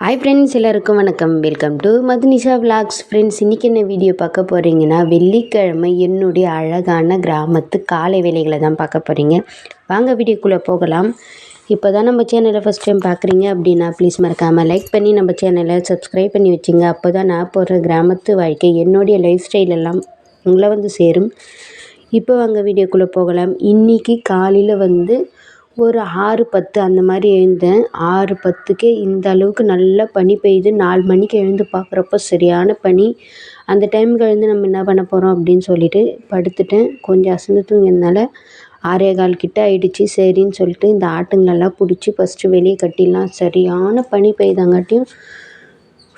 Hi friends எல்லாருக்கும் வணக்கம். Welcome to Madhunisha vlogs friends இன்றைக்கி என்ன வீடியோ பார்க்க போகிறீங்கன்னா வெள்ளிக்கிழமை என்னுடைய அழகான கிராமத்து காலை வேலைகளை தான் பார்க்க போகிறீங்க வாங்க வீடியோக்குள்ளே போகலாம். இப்போ தான் நம்ம சேனலை ஃபஸ்ட் டைம் பார்க்குறீங்க அப்படின்னா ப்ளீஸ் மறக்காமல் லைக் பண்ணி நம்ம சேனலை சப்ஸ்கிரைப் பண்ணி வச்சுங்க. அப்போ தான் நான் போடுற கிராமத்து வாழ்க்கை என்னுடைய லைஃப் ஸ்டைல் எல்லாம் உங்களை வந்து சேரும். இப்போ வாங்க வீடியோக்குள்ளே போகலாம். இன்றைக்கி காலையில் வந்து ஒரு ஆறு பத்து அந்த மாதிரி எழுந்தேன். ஆறு பத்துக்கே இந்த அளவுக்கு நல்லா பனி பெய்யுது நாலு மணிக்கு எழுந்து பார்க்குறப்போ சரியான பனி. அந்த டைமுக்கு எழுந்து நம்ம என்ன பண்ண போகிறோம் அப்படின்னு சொல்லிட்டு படுத்துட்டேன். கொஞ்சம் அசந்து தூங்கினதுனால ஆறே கால் கிட்ட ஆயிடுச்சு. சரின்னு சொல்லிட்டு இந்த ஆட்டுங்களெல்லாம் பிடிச்சி ஃபஸ்ட்டு வெளியே கட்டிடலாம். சரியான பனி பெய்தாங்காட்டியும்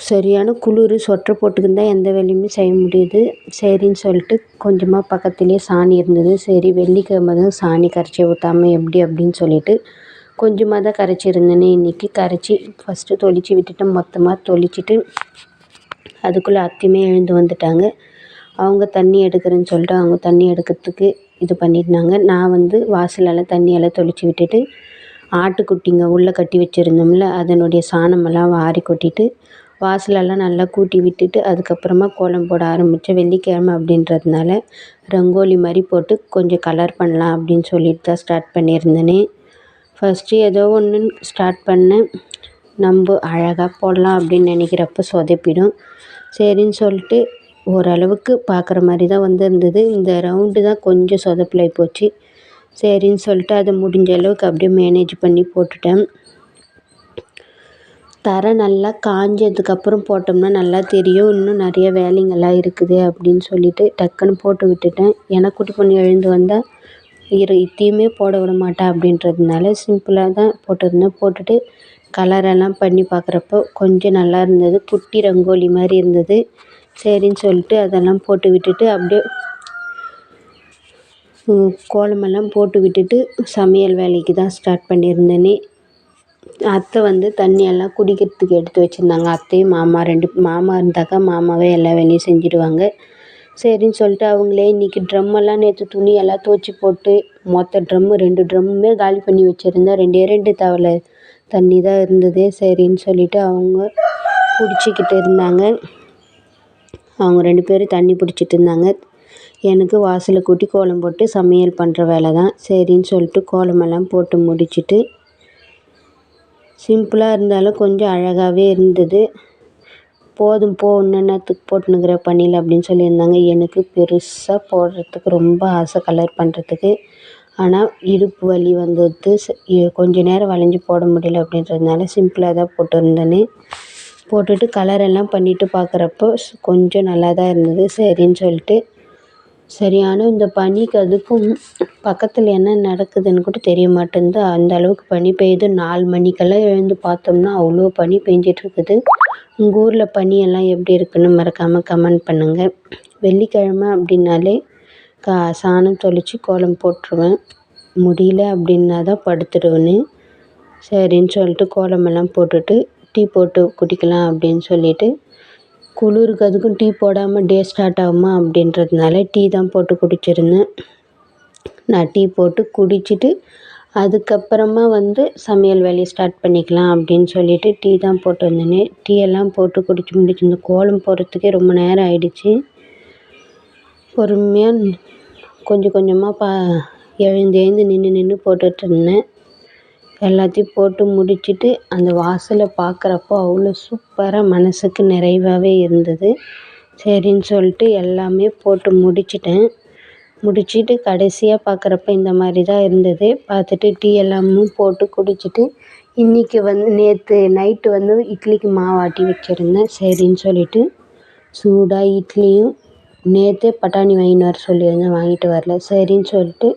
சரியான குளிர் சொட்டர் போட்டுக்கின்னு தான் எந்த வேலையுமே செய்ய முடியுது. சரின்னு சொல்லிட்டு கொஞ்சமாக பக்கத்துலேயே சாணி இருந்தது. சரி வெள்ளிக்கிழம தான் சாணி கரைச்சி ஊற்றாம எப்படி அப்படின்னு சொல்லிட்டு கொஞ்சமாக தான் கரைச்சிருந்தேனே. இன்றைக்கி கரைச்சி ஃபஸ்ட்டு தொளிச்சு விட்டுட்டு மொத்தமாக தொளிச்சிட்டு அதுக்குள்ளே அத்தையுமே எழுந்து வந்துட்டாங்க. அவங்க தண்ணி எடுக்கிறேன்னு சொல்லிட்டு அவங்க தண்ணி எடுக்கிறதுக்கு இது பண்ணியிருந்தாங்க. நான் வந்து வாசலெல்லாம் தண்ணியெல்லாம் தொளிச்சு விட்டுட்டு ஆட்டுக்குட்டிங்க உள்ளே கட்டி வச்சுருந்தோம்ல அதனுடைய சாணமெல்லாம் வாரி கொட்டிட்டு வாசலெல்லாம் நல்லா கூட்டி விட்டுட்டு அதுக்கப்புறமா கோலம் போட ஆரம்பித்தேன் வெள்ளிக்கிழமை அப்படின்றதுனால ரங்கோலி மாதிரி போட்டு கொஞ்சம் கலர் பண்ணலாம் அப்படின்னு சொல்லிட்டு தான் ஸ்டார்ட் பண்ணியிருந்தேனே. ஃபஸ்ட்டு ஏதோ ஒன்று ஸ்டார்ட் பண்ணேன் நம்ம அழகாக போடலாம் அப்படின்னு நினைக்கிறப்ப சொதப்பிடும். சரின்னு சொல்லிட்டு ஓரளவுக்கு பார்க்குற மாதிரி தான் வந்திருந்தது. இந்த ரவுண்டு தான் கொஞ்சம் சொதப்பலாகி போச்சு. சரின்னு சொல்லிட்டு அதை முடிஞ்ச அளவுக்கு அப்படியே மேனேஜ் பண்ணி போட்டுட்டேன். தரை நல்லா காஞ்சதுக்கப்புறம் போட்டோம்னா நல்லா தெரியும். இன்னும் நிறைய வேலைங்கள்லாம் இருக்குது அப்படின்னு சொல்லிட்டு டக்குன்னு போட்டு விட்டுட்டேன். ஏன்னா குட்டி பொண்ணு எழுந்து வந்தால் இரு இத்தையுமே போட விட மாட்டாள் அப்படின்றதுனால சிம்பிளாக தான் போட்டிருந்தேன். போட்டுட்டு கலரெல்லாம் பண்ணி பார்க்குறப்போ கொஞ்சம் நல்லா இருந்தது. குட்டி ரங்கோலி மாதிரி இருந்தது. சரின்னு சொல்லிட்டு அதெல்லாம் போட்டு விட்டுட்டு அப்படியே கோலமெல்லாம் போட்டு விட்டுட்டு சமையல் வேலைக்கு தான் ஸ்டார்ட் பண்ணியிருந்தேனே. அத்தை வந்து தண்ணியெல்லாம் குடிக்கிறதுக்கு எடுத்து வச்சுருந்தாங்க. அத்தையும் மாமா ரெண்டு மாமா இருந்தாக்கா மாமாவே எல்லா வேலையும் செஞ்சுடுவாங்க சரின்னு சொல்லிட்டு அவங்களே இன்றைக்கி ட்ரம்மெல்லாம் நேற்று துணியெல்லாம் துவச்சி போட்டு மொத்த ட்ரம்மு ரெண்டு ட்ரம்முமே காலி பண்ணி வச்சுருந்தேன் ரெண்டே ரெண்டு தவளை தண்ணி தான் இருந்தது. சரின்னு சொல்லிட்டு அவங்க பிடிச்சிக்கிட்டு இருந்தாங்க. அவங்க ரெண்டு பேரும் தண்ணி பிடிச்சிட்டு இருந்தாங்க. எனக்கு வாசலை கூட்டி கோலம் போட்டு சமையல் பண்ணுற வேலை தான் சரின்னு சொல்லிட்டு கோலமெல்லாம் போட்டு முடிச்சுட்டு சிம்பிளாக இருந்தாலும் கொஞ்சம் அழகாகவே இருந்தது. போதும் போ இன்னென்னத்துக்கு போட்டுனுக்கிற பண்ணியில் அப்படின்னு சொல்லியிருந்தாங்க. எனக்கு பெருசாக போடுறதுக்கு ரொம்ப ஆசை கலர் பண்ணுறதுக்கு ஆனால் இடுப்பு வலி வந்துடுது கொஞ்ச நேரம் வளைஞ்சி போட முடியல அப்படின்றதுனால சிம்பிளாக தான் போட்டிருந்தேனே போட்டுட்டு கலர் எல்லாம் பண்ணிவிட்டு பார்க்குறப்போ கொஞ்சம் நல்லா தான் இருந்தது. சரின்னு சொல்லிட்டு சரியான இந்த பனிக்கு அதுக்கும் பக்கத்தில் என்ன நடக்குதுன்னு கூட தெரிய மாட்டேன்து அந்த அளவுக்கு பனி பெய்யுது. நாலு மணிக்கெல்லாம் எழுந்து பார்த்தோம்னா அவ்வளோ பனி பெஞ்சிட்ருக்குது. உங்கள் ஊரில் பனியெல்லாம் எப்படி இருக்குன்னு மறக்காமல் கமெண்ட் பண்ணுங்கள் வெள்ளிக்கிழமை அப்படின்னாலே கா சாணம் தொளித்து கோலம் போட்டுருவேன். முடியல அப்படின்னா தான் படுத்துடுவேன்னு. சரின்னு சொல்லிட்டு கோலமெல்லாம் போட்டுட்டு டீ போட்டு குடிக்கலாம் அப்படின்னு சொல்லிட்டு குளிருக்கு அதுக்கும் டீ போடாமல் டே ஸ்டார்ட் ஆகுமா அப்படின்றதுனால டீ தான் போட்டு குடிச்சிருந்தேன். நான் டீ போட்டு குடிச்சிட்டு அதுக்கப்புறமா வந்து சமையல் வேலையை ஸ்டார்ட் பண்ணிக்கலாம் அப்படின்னு சொல்லிட்டு டீ தான் போட்டு வந்தேனே. டீ எல்லாம் போட்டு குடிச்சு முடிச்சு இந்த கோலம் போடுறதுக்கே ரொம்ப நேரம் ஆயிடுச்சு. பொறுமையாக கொஞ்சம் கொஞ்சமாக பா எழுந்து எழுந்து நின்று நின்று போட்டுட்ருந்தேன் எல்லாத்தையும் போட்டு முடிச்சுட்டு அந்த வாசலை பார்க்குறப்போ அவ்வளோ சூப்பராக மனதுக்கு நிறைவாகவே இருந்தது. சரின்னு சொல்லிட்டு எல்லாமே போட்டு முடிச்சுட்டேன். முடிச்சுட்டு கடைசியாக பார்க்குறப்ப இந்த மாதிரி தான் இருந்தது. பார்த்துட்டு டீ எல்லாமும் போட்டு குடிச்சிட்டு இன்றைக்கி வந்து நேற்று நைட்டு வந்து இட்லிக்கு மாவு ஆட்டி வச்சுருந்தேன். சரின்னு சொல்லிவிட்டு சூடாக இட்லியும் நேற்றே பட்டாணி வாங்கின்னு வர சொல்லியிருந்தேன் வாங்கிட்டு வரல. சரின்னு சொல்லிட்டு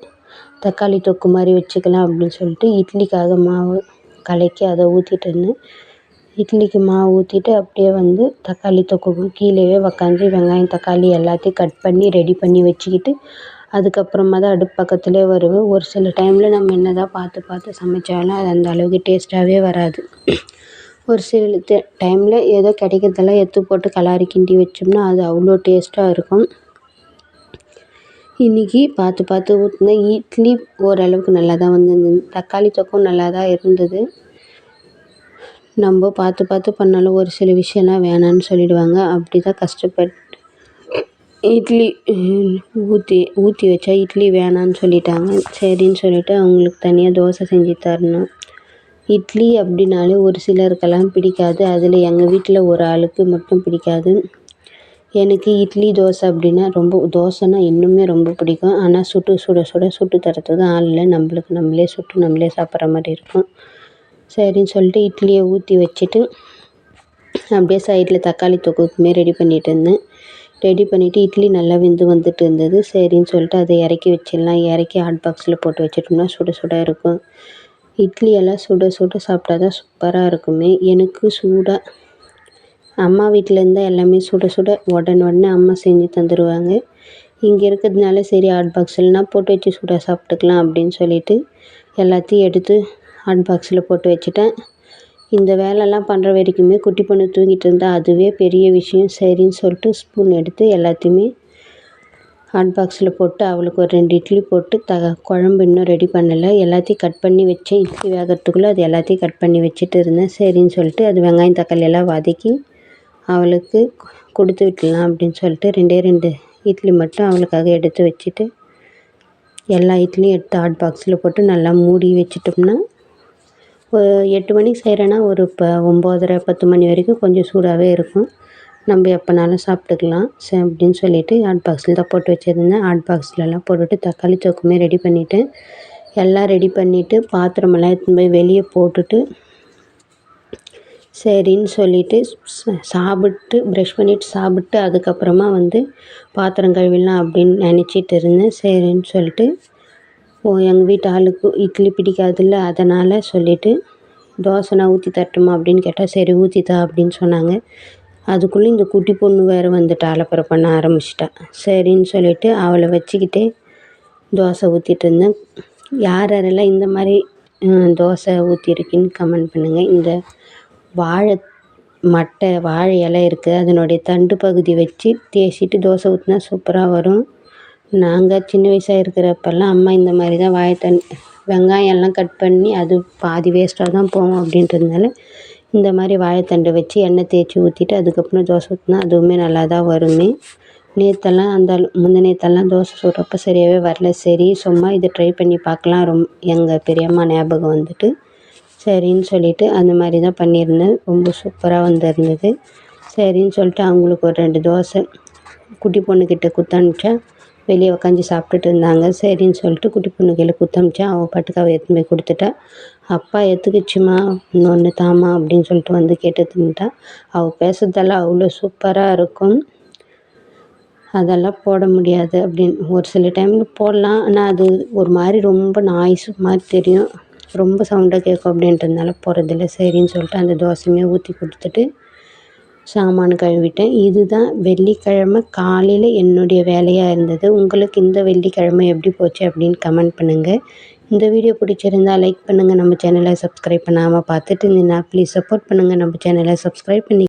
தக்காளி தொக்கு மாதிரி வச்சுக்கலாம் அப்படின்னு சொல்லிட்டு இட்லிக்காக மாவு கலக்கி அதை ஊற்றிட்டு இருந்தேன். இட்லிக்கு மாவு ஊற்றிட்டு அப்படியே வந்து தக்காளி தொக்குக்கும் கீழேயே உக்காந்து வெங்காயம் தக்காளி எல்லாத்தையும் கட் பண்ணி ரெடி பண்ணி வச்சுக்கிட்டு அதுக்கப்புறமா தான் அடுப்பு பக்கத்துலேயே வருவேன். ஒரு சில டைமில் நம்ம என்ன தான் பார்த்து பார்த்து சமைச்சாலும் அது அந்த அளவுக்கு டேஸ்ட்டாகவே வராது. ஒரு சில டைமில் ஏதோ கிடைக்கிறதெல்லாம் எடுத்து போட்டு கலாரி கிண்டி வச்சோம்னா அது அவ்வளோ டேஸ்ட்டாக இருக்கும். இன்றைக்கி பார்த்து பார்த்து ஊற்றினேன் இட்லி ஓரளவுக்கு நல்லா தான் வந்திருந்தது. தக்காளி தொக்கும் நல்லா தான் இருந்தது. நம்ம பார்த்து பார்த்து பண்ணாலும் ஒரு சில விஷயம்லாம் வேணான்னு சொல்லிடுவாங்க. அப்படி தான் கஷ்டப்பட்டு இட்லி ஊற்றி ஊற்றி வச்சா இட்லி வேணான்னு சொல்லிட்டாங்க. சரின்னு சொல்லிவிட்டு அவங்களுக்கு தனியாக தோசை செஞ்சு தரணும். இட்லி அப்படின்னாலே ஒரு சிலருக்கெல்லாம் பிடிக்காது. அதில் எங்கள் வீட்டில் ஒரு ஆளுக்கு மட்டும் பிடிக்காது எனக்கு இட்லி தோசை அப்படின்னா ரொம்ப தோசைன்னா இன்னுமே ரொம்ப பிடிக்கும். ஆனால் சுட்டு சுட சுட சுட்டு தரத்துக்கு ஆள் இல்லை. நம்மளுக்கு நம்மளே சுட்டு நம்மளே சாப்பிட்ற மாதிரி இருக்கும். சரின்னு சொல்லிட்டு இட்லியை ஊற்றி வச்சுட்டு அப்படியே சைடில் தக்காளி தொக்குக்குமே ரெடி பண்ணிகிட்டு இருந்தேன். ரெடி பண்ணிவிட்டு இட்லி நல்லா வெந்து வந்துட்டு இருந்தது. சரின்னு சொல்லிட்டு அதை இறக்கி வச்சிடலாம். இறக்கி ஹாட் பாக்ஸில் போட்டு வச்சிட்டோம்னா சுட சுட இருக்கும். இட்லியெல்லாம் சுட சுட சாப்பிட்டா தான் சூப்பராக இருக்குமே. எனக்கு சூடாக அம்மா வீட்டில் இருந்தால் எல்லாமே சுட சுட உடனே உடனே அம்மா செஞ்சு தந்துடுவாங்க இங்கே இருக்கிறதுனால சரி ஹாட் பாக்ஸில்னால் போட்டு வச்சு சுட சாப்பிட்டுக்கலாம் அப்படின்னு சொல்லிட்டு எல்லாத்தையும் எடுத்து ஹாட் பாக்ஸில் போட்டு வச்சுட்டேன். இந்த வேலைலாம் பண்ணுற வரைக்குமே குட்டி பொண்ணு தூங்கிட்டு இருந்தால் அதுவே பெரிய விஷயம். சரின்னு சொல்லிட்டு ஸ்பூன் எடுத்து எல்லாத்தையுமே ஹாட் பாக்ஸில் போட்டு அவளுக்கு ஒரு ரெண்டு இட்லி போட்டு த குழம்பு இன்னும் ரெடி பண்ணலை. எல்லாத்தையும் கட் பண்ணி வச்சேன். இட்லி வேகிறதுக்குள்ளே அது எல்லாத்தையும் கட் பண்ணி வச்சுட்டு இருந்தேன். சரின்னு சொல்லிட்டு அது வெங்காயம் தக்காளி எல்லாம் வதக்கி அவளுக்கு கொடுத்து விட்டுலாம் அப்படின்னு சொல்லிட்டு ரெண்டே ரெண்டு இட்லி மட்டும் அவளுக்காக எடுத்து வச்சுட்டு எல்லா இட்லியும் எடுத்து ஹாட் பாக்ஸில் போட்டு நல்லா மூடி வச்சிட்டோம்னா எட்டு மணிக்கு செய்கிறேன்னா ஒரு இப்போ ஒம்போதரை பத்து மணி வரைக்கும் கொஞ்சம் சூடாகவே இருக்கும். நம்ம எப்போனாலும் சாப்பிட்டுக்கலாம் சரி அப்படின்னு சொல்லிவிட்டு ஹாட் பாக்ஸில் தான் போட்டு வச்சுருந்தேன். ஹாட் பாக்ஸ்லலாம் போட்டுட்டு தக்காளி தொக்குமே ரெடி பண்ணிவிட்டேன் எல்லாம் ரெடி பண்ணிவிட்டு பாத்திரமெல்லாம் எடுத்துன்னு போய் வெளியே போட்டுட்டு சரின்னு சொல்லிவிட்டு சாப்பிட்டு ப்ரெஷ் பண்ணிவிட்டு சாப்பிட்டு அதுக்கப்புறமா வந்து பாத்திரம் கழுவிடலாம் அப்படின்னு நினச்சிட்டு இருந்தேன். சரின்னு சொல்லிட்டு ஓ எங்கள் வீட்டு ஆளுக்கு இட்லி பிடிக்காதுல்ல அதனால் சொல்லிவிட்டு தோசைனா ஊற்றி தரட்டுமா அப்படின்னு கேட்டால் சரி ஊற்றித்தா அப்படின்னு சொன்னாங்க. அதுக்குள்ளே இந்த குட்டி பொண்ணு வேறு வந்துட்டு அலப்பறை பண்ண ஆரம்பிச்சிட்டா. சரின்னு சொல்லிவிட்டு அவளை வச்சுக்கிட்டே தோசை ஊற்றிட்டு இருந்தேன். யார் யாரெல்லாம் இந்த மாதிரி தோசை ஊற்றிருக்கின்னு கமெண்ட் பண்ணுங்கள் இந்த வாழை மட்டை வாழை இலை இருக்குது அதனுடைய தண்டு பகுதி வச்சு தேய்ச்சிட்டு தோசை ஊற்றினா சூப்பராக வரும். நாங்கள் சின்ன வயசாக இருக்கிறப்பெல்லாம் அம்மா இந்த மாதிரி தான் வாழைத்தண்டு வெங்காயம் எல்லாம் கட் பண்ணி அது பாதி வேஸ்ட்டாக தான் போகும் அப்படின்றதுனால இந்த மாதிரி வாழைத்தண்டு வச்சு எண்ணெய் தேய்ச்சி ஊற்றிட்டு அதுக்கப்புறம் தோசை ஊற்றினா அதுவுமே நல்லா தான் வருமே. நேற்றெல்லாம் அந்த முந்த நேற்றெல்லாம் தோசை சுடுறப்ப சரியாகவே வரல. சரி சும்மா இதை ட்ரை பண்ணி பார்க்கலாம். ரொம் எங்கள் பெரியம்மா ஞாபகம் வந்துட்டு சரின்னு சொல்லிவிட்டு அந்த மாதிரி தான் பண்ணியிருந்தேன். ரொம்ப சூப்பராக வந்திருந்தது. சரின்னு சொல்லிட்டு அவங்களுக்கு ஒரு ரெண்டு தோசை குட்டி பொண்ணுக்கிட்ட குத்தமிச்சேன் வெளியே உக்காந்து சாப்பிட்டுட்டு இருந்தாங்க. சரின்னு சொல்லிட்டு குட்டி பொண்ணு கையில் குத்தமிச்சேன் அவள் பாட்டுக்கு அவள் எடுத்துன்னு போய் கொடுத்துட்டா. அப்பா எத்துக்குச்சுமா இன்னொன்று தாமா அப்படின்னு சொல்லிட்டு வந்து கேட்டு தின்னுட்டா. அவள் பேசுறதெல்லாம் அவ்வளோ சூப்பராக இருக்கும். அதெல்லாம் போட முடியாது அப்படின்னு. ஒரு சில டைமில் போடலாம். ஆனால் அது ஒரு மாதிரி ரொம்ப நாய்ஸ் மாதிரி தெரியும். ரொம்ப சவுண்டாக கேட்கும் அப்படின்றதுனால போகிறதில்ல சரின்னு சொல்லிட்டு அந்த தோசையுமே ஊற்றி கொடுத்துட்டு சாமான் கழுவிட்டேன். இதுதான் வெள்ளிக்கிழமை காலையில் என்னுடைய வேலையாக இருந்தது. உங்களுக்கு இந்த வெள்ளிக்கிழமை எப்படி போச்சு அப்படின்னு கமெண்ட் பண்ணுங்கள் இந்த வீடியோ பிடிச்சிருந்தா லைக் பண்ணுங்கள் நம்ம சேனலை சப்ஸ்கிரைப் பண்ணாமல் பார்த்துட்டு இருந்தீங்கன்னா ப்ளீஸ் சப்போர்ட் பண்ணுங்கள் நம்ம சேனலை சப்ஸ்கிரைப் பண்ணி